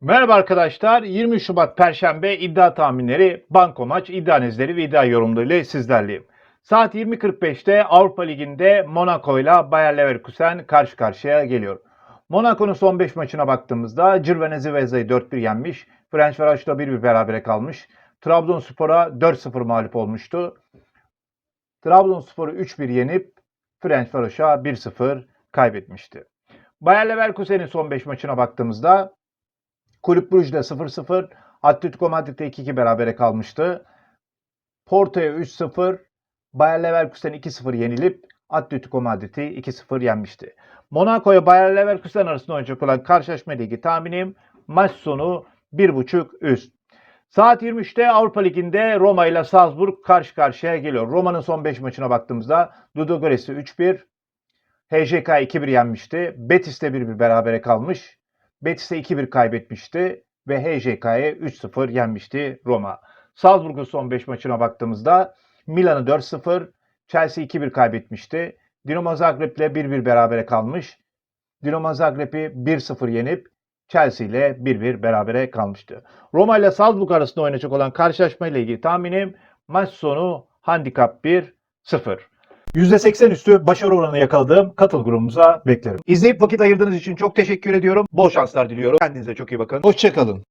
Merhaba arkadaşlar. 20 Şubat Perşembe iddia tahminleri, banko maç, iddia analizleri ve iddia yorumlarıyla sizlerleyim. Saat 20.45'te Avrupa Ligi'nde Monaco ile Bayer Leverkusen karşı karşıya geliyor. Monaco'nun son 5 maçına baktığımızda Cirvene Zveza'yı 4-1 yenmiş. Ferencvaros'ta 1-1 berabere kalmış. Trabzonspor'a 4-0 mağlup olmuştu. Trabzonspor'u 3-1 yenip Ferencvaros'a 1-0 kaybetmişti. Bayer Leverkusen'in son 5 maçına baktığımızda Kulüp Brugge'de 0-0, Atletico Madrid'de 2-2 berabere kalmıştı. Porto'ya 3-0, Bayer Leverkusen 2-0 yenilip Atletico Madrid'i 2-0 yenmişti. Monaco'ya Bayer Leverkusen arasında oynayacak olan karşılaşma ligi tahminim maç sonu 1.5 üst. Saat 23'te Avrupa Ligi'nde Roma ile Salzburg karşı karşıya geliyor. Roma'nın son 5 maçına baktığımızda Ludogorets'i 3-1, HJK 2-1 yenmişti. Betis'te 1-1 berabere kalmış. Betis'e 2-1 kaybetmişti ve HJK'ye 3-0 yenmişti Roma. Salzburg'un son 5 maçına baktığımızda Milan'ı 4-0, Chelsea 2-1 kaybetmişti. Dinamo Zagreb'le 1-1 berabere kalmış. Dinamo Zagreb'i 1-0 yenip Chelsea ile 1-1 berabere kalmıştı. Roma ile Salzburg arasında oynayacak olan karşılaşma ile ilgili tahminim maç sonu handikap 1-0. %80 üstü başarı oranı yakaladığım katıl grubumuza beklerim. İzleyip vakit ayırdığınız için çok teşekkür ediyorum. Bol şanslar diliyorum. Kendinize çok iyi bakın. Hoşçakalın.